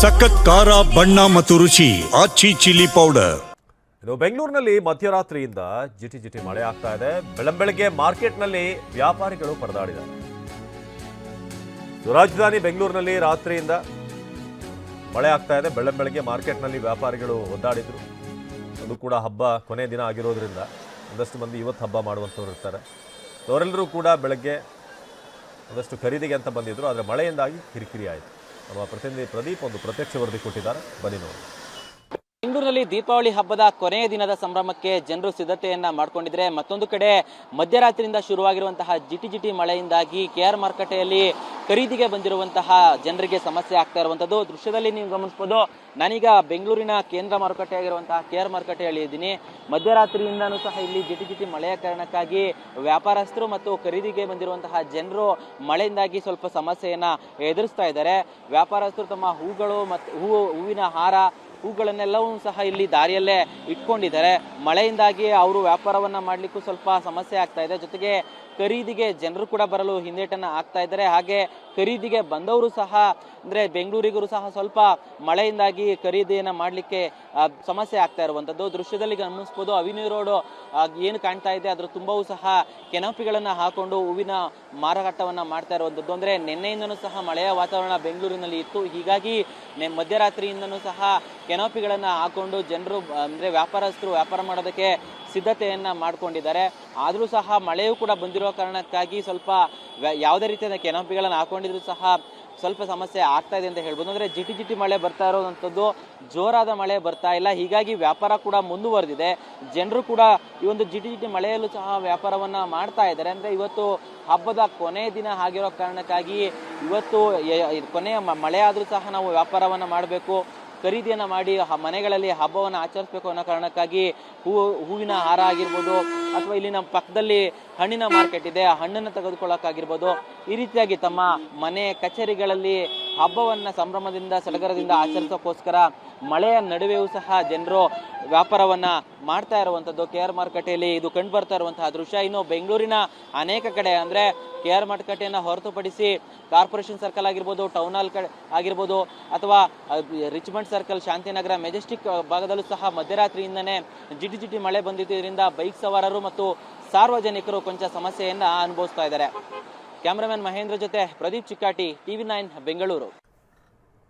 ಸಖತ್ ಖಾರ, ಬಣ್ಣ ಮತ್ತು ರುಚಿ, ಆಚಿ ಚಿಲ್ಲಿ ಪೌಡರ್. ಇದು ಬೆಂಗಳೂರಿನಲ್ಲಿ ಮಧ್ಯರಾತ್ರಿಯಿಂದ ಜಿಟಿ ಜಿಟಿ ಮಳೆ ಆಗ್ತಾ ಇದೆ. ಬೆಳಂಬೆಳಗ್ಗೆ ಮಾರ್ಕೆಟ್ನಲ್ಲಿ ವ್ಯಾಪಾರಿಗಳು ಪರದಾಡಿದ್ದಾರೆ. ರಾಜಧಾನಿ ಬೆಂಗಳೂರಿನಲ್ಲಿ ರಾತ್ರಿಯಿಂದ ಮಳೆ ಆಗ್ತಾ ಇದೆ. ಬೆಳಂಬೆಳಗ್ಗೆ ಮಾರ್ಕೆಟ್ನಲ್ಲಿ ವ್ಯಾಪಾರಿಗಳು ಒದ್ದಾಡಿದ್ರು. ಅದು ಕೂಡ ಹಬ್ಬ, ಕೊನೆ ದಿನ ಆಗಿರೋದ್ರಿಂದ ಒಂದಷ್ಟು ಮಂದಿ ಇವತ್ತು ಹಬ್ಬ ಮಾಡುವಂಥವ್ರು ಇರ್ತಾರೆ. ಅವರೆಲ್ಲರೂ ಕೂಡ ಬೆಳಗ್ಗೆ ಒಂದಷ್ಟು ಖರೀದಿಗೆ ಅಂತ ಬಂದಿದ್ದರು ಆದರೆ ಮಳೆಯಿಂದಾಗಿ ಕಿರಿಕಿರಿ ಆಯಿತು. ನಮ್ಮ ಪ್ರತಿನಿಧಿ ಪ್ರದೀಪ್ ಒಂದು ಪ್ರತ್ಯಕ್ಷ ವರದಿ ಕೊಟ್ಟಿದ್ದಾರೆ. ಬನ್ನಿ ನೋಡಿ. ಬೆಂಗಳೂರಿನಲ್ಲಿ ದೀಪಾವಳಿ ಹಬ್ಬದ ಕೊನೆಯ ದಿನದ ಸಂಭ್ರಮಕ್ಕೆ ಜನರು ಸಿದ್ಧತೆಯನ್ನ ಮಾಡಿಕೊಂಡಿದ್ರೆ ಮತ್ತೊಂದು ಕಡೆ ಮಧ್ಯರಾತ್ರಿಯಿಂದ ಶುರುವಾಗಿರುವಂತಹ ಜಿಟಿ ಜಿಟಿ ಮಳೆಯಿಂದಾಗಿ ಕೆ ಆರ್ ಮಾರುಕಟ್ಟೆಯಲ್ಲಿ ಖರೀದಿಗೆ ಬಂದಿರುವಂತಹ ಜನರಿಗೆ ಸಮಸ್ಯೆ ಆಗ್ತಾ ಇರುವಂತದ್ದು ದೃಶ್ಯದಲ್ಲಿ ನೀವು ಗಮನಿಸಬಹುದು ನಾನೀಗ ಬೆಂಗಳೂರಿನ ಕೇಂದ್ರ ಮಾರುಕಟ್ಟೆ ಆಗಿರುವಂತಹ ಕೆ ಆರ್ ಮಾರುಕಟ್ಟೆಯಲ್ಲಿ ಇದ್ದೀನಿ. ಮಧ್ಯರಾತ್ರಿಯಿಂದನೂ ಸಹ ಇಲ್ಲಿ ಜಿಟಿ ಜಿಟಿ ಮಳೆಯ ಕಾರಣಕ್ಕಾಗಿ ವ್ಯಾಪಾರಸ್ಥರು ಮತ್ತು ಖರೀದಿಗೆ ಬಂದಿರುವಂತಹ ಜನರು ಮಳೆಯಿಂದಾಗಿ ಸ್ವಲ್ಪ ಸಮಸ್ಯೆಯನ್ನ ಎದುರಿಸ್ತಾ ಇದ್ದಾರೆ. ವ್ಯಾಪಾರಸ್ಥರು ತಮ್ಮ ಹೂಗಳು ಮತ್ತು ಹೂವು ಹೂವಿನ ಹಾರ ಹೂಗಳನ್ನೆಲ್ಲವೂ ಸಹ ಇಲ್ಲಿ ದಾರಿಯಲ್ಲೇ ಇಟ್ಕೊಂಡಿದ್ದಾರೆ. ಮಳೆಯಿಂದಾಗಿ ಅವರು ವ್ಯಾಪಾರವನ್ನ ಮಾಡಲಿಕ್ಕೂ ಸ್ವಲ್ಪ ಸಮಸ್ಯೆ ಆಗ್ತಾ ಇದೆ. ಜೊತೆಗೆ ಖರೀದಿಗೆ ಜನರು ಕೂಡ ಬರಲು ಹಿಂದೇಟನ್ನ ಆಗ್ತಾ ಇದ್ದಾರೆ. ಹಾಗೆ ಖರೀದಿಗೆ ಬಂದವರು ಸಹ, ಅಂದ್ರೆ ಬೆಂಗಳೂರಿಗರು ಸಹ ಸ್ವಲ್ಪ ಮಳೆಯಿಂದಾಗಿ ಖರೀದಿಯನ್ನ ಮಾಡ್ಲಿಕ್ಕೆ ಸಮಸ್ಯೆ ಆಗ್ತಾ ಇರುವಂತದ್ದು. ದೃಶ್ಯದಲ್ಲಿ ಗಮನಿಸಬಹುದು ಅವಿನಿ ರೋಡ್ ಏನು ಕಾಣ್ತಾ ಇದೆ, ಅದ್ರ ತುಂಬವೂ ಸಹ ಕೆನಪಿಗಳನ್ನ ಹಾಕೊಂಡು ಹೂವಿನ ಮಾರಾಟವನ್ನ ಮಾಡ್ತಾ ಇರುವಂತದ್ದು. ಅಂದ್ರೆ ನಿನ್ನೆಯಿಂದನೂ ಸಹ ಮಳೆಯ ವಾತಾವರಣ ಬೆಂಗಳೂರಿನಲ್ಲಿ ಇತ್ತು. ಹೀಗಾಗಿ ಮಧ್ಯರಾತ್ರಿಯಿಂದನೂ ಸಹ ಕೆನಪಿಗಳನ್ನ ಹಾಕೊಂಡು ಜನರು, ಅಂದ್ರೆ ವ್ಯಾಪಾರಸ್ಥರು ವ್ಯಾಪಾರ ಮಾಡೋದಕ್ಕೆ ಸಿದ್ಧತೆಯನ್ನ ಮಾಡ್ಕೊಂಡಿದ್ದಾರೆ. ಆದರೂ ಸಹ ಮಳೆಯೂ ಕೂಡ ಬಂದಿರೋ ಕಾರಣಕ್ಕಾಗಿ ಸ್ವಲ್ಪ ಯಾವುದೇ ರೀತಿಯಾದ ಕೆನಪಿಗಳನ್ನು ಹಾಕೊಂಡಿದ್ರು ಸಹ ಸ್ವಲ್ಪ ಸಮಸ್ಯೆ ಆಗ್ತಾ ಇದೆ ಅಂತ ಹೇಳ್ಬೋದು. ಅಂದರೆ ಜಿಟಿ ಜಿಟಿ ಮಳೆ ಬರ್ತಾ ಇರೋದಂಥದ್ದು ಜೋರಾದ ಮಳೆ ಬರ್ತಾ ಇಲ್ಲ. ಹೀಗಾಗಿ ವ್ಯಾಪಾರ ಕೂಡ ಮುಂದುವರೆದಿದೆ. ಜನರು ಕೂಡ ಈ ಒಂದು ಜಿಟಿ ಜಿಟಿ ಮಳೆಯಲ್ಲೂ ಸಹ ವ್ಯಾಪಾರವನ್ನು ಮಾಡ್ತಾ ಇದ್ದಾರೆ. ಅಂದರೆ ಇವತ್ತು ಹಬ್ಬದ ಕೊನೆ ದಿನ ಆಗಿರೋ ಕಾರಣಕ್ಕಾಗಿ ಇವತ್ತು ಕೊನೆಯ ಮಳೆ ಆದ್ರೂ ಸಹ ನಾವು ವ್ಯಾಪಾರವನ್ನು ಮಾಡಬೇಕು. ಖರೀದಿಯನ್ನ ಮಾಡಿ ಮನೆಗಳಲ್ಲಿ ಹಬ್ಬವನ್ನು ಆಚರಿಸಬೇಕು ಅನ್ನೋ ಕಾರಣಕ್ಕಾಗಿ ಹೂ, ಹೂವಿನ ಹಾರ ಆಗಿರ್ಬೋದು ಅಥವಾ ಇಲ್ಲಿ ನಮ್ಮ ಪಕ್ಕದಲ್ಲಿ ಹಣ್ಣಿನ ಮಾರ್ಕೆಟ್ ಇದೆ ಹಣ್ಣನ್ನು ತೆಗೆದುಕೊಳ್ಳೋಕ್ಕಾಗಿರ್ಬೋದು, ಈ ರೀತಿಯಾಗಿ ತಮ್ಮ ಮನೆ ಕಚೇರಿಗಳಲ್ಲಿ ಹಬ್ಬವನ್ನು ಸಂಭ್ರಮದಿಂದ ಸಡಗರದಿಂದ ಆಚರಿಸೋಕ್ಕೋಸ್ಕರ ಮಳೆಯ ನಡುವೆಯೂ ಸಹ ಜನರು ವ್ಯಾಪಾರವನ್ನ ಮಾಡ್ತಾ ಇರುವಂತದ್ದು ಕೆ ಆರ್ ಮಾರುಕಟ್ಟೆಯಲ್ಲಿ. ಇದು ಕಂಡು ಬರ್ತಾ ಇರುವಂತಹ ದೃಶ್ಯ. ಇನ್ನು ಬೆಂಗಳೂರಿನ ಅನೇಕ ಕಡೆ ಅಂದ್ರೆ ಕೆ ಆರ್ ಮಾರುಕಟ್ಟೆಯನ್ನ ಹೊರತುಪಡಿಸಿ ಕಾರ್ಪೊರೇಷನ್ ಸರ್ಕಲ್ ಆಗಿರ್ಬೋದು, ಟೌನ್ ಹಾಲ್ ಕಡೆ ಆಗಿರ್ಬೋದು, ಅಥವಾ ರಿಚ್ಮಂಡ್ ಸರ್ಕಲ್, ಶಾಂತಿನಗರ, ಮೆಜೆಸ್ಟಿಕ್ ಭಾಗದಲ್ಲೂ ಸಹ ಮಧ್ಯರಾತ್ರಿಯಿಂದನೇ ಜಿಟಿ ಜಿಟಿ ಮಳೆ ಬಂದಿತ್ತು. ಇದರಿಂದ ಬೈಕ್ ಸವಾರರು ಮತ್ತು ಸಾರ್ವಜನಿಕರು ಕೊಂಚ ಸಮಸ್ಯೆಯನ್ನ ಅನುಭವಿಸ್ತಾ ಇದ್ದಾರೆ. ಕ್ಯಾಮರಾಮನ್ ಮಹೇಂದ್ರ ಜೊತೆ ಪ್ರದೀಪ್ ಚಿಕ್ಕಾಟಿ, ಟಿವಿ ನೈನ್, ಬೆಂಗಳೂರು.